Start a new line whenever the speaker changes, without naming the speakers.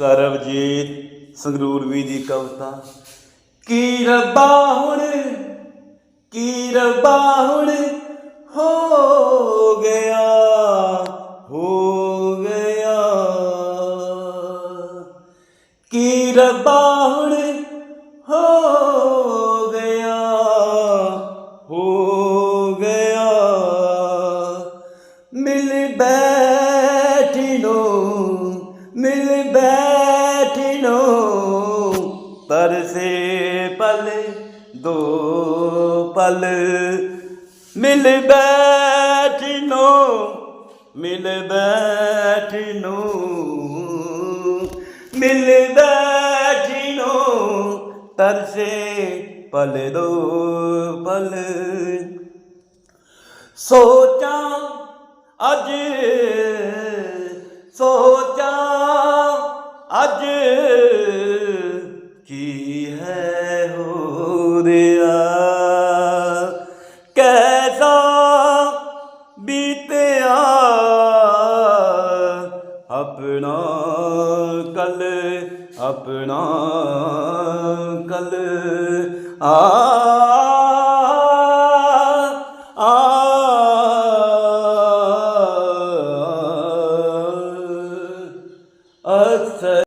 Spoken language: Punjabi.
ਸਰਬਜੀਤ ਸੰਗਰੂਰਵੀ ਦੀ ਕਵਿਤਾ। ਕੀ ਰੱਬਾ ਹੁਣ, ਕੀ ਰੱਬਾ ਹੁਣ ਹੋ ਗਿਆ ਹੋ ਗਿਆ। ਕੀ ਰੱਬਾ ਹੁਣ ਹੋ ਗਿਆ ਹੋ ਗਿਆ। ਮਿਲ ਬੈ ਬੈਠਿਨੋ ਤਰਸੇ ਪਲ, ਦੋ ਪਲ ਮਿਲ ਬੈਠਿਨੋ ਮਿਲ ਬੈਠਿਨੋ ਮਿਲ ਬੈਠਿਨੋ ਤਰਸੇ ਪਲ, ਦੋ ਪਲ। ਸੋਚਾਂ ਅੱਜ, ਸੋਚਾਂ ਤੁਰਿਆ ਬੀਤਿਆ ਆਪਣਾ ਕਲ ਆਪਣਾ ਕਲ। ਆ ਅਸ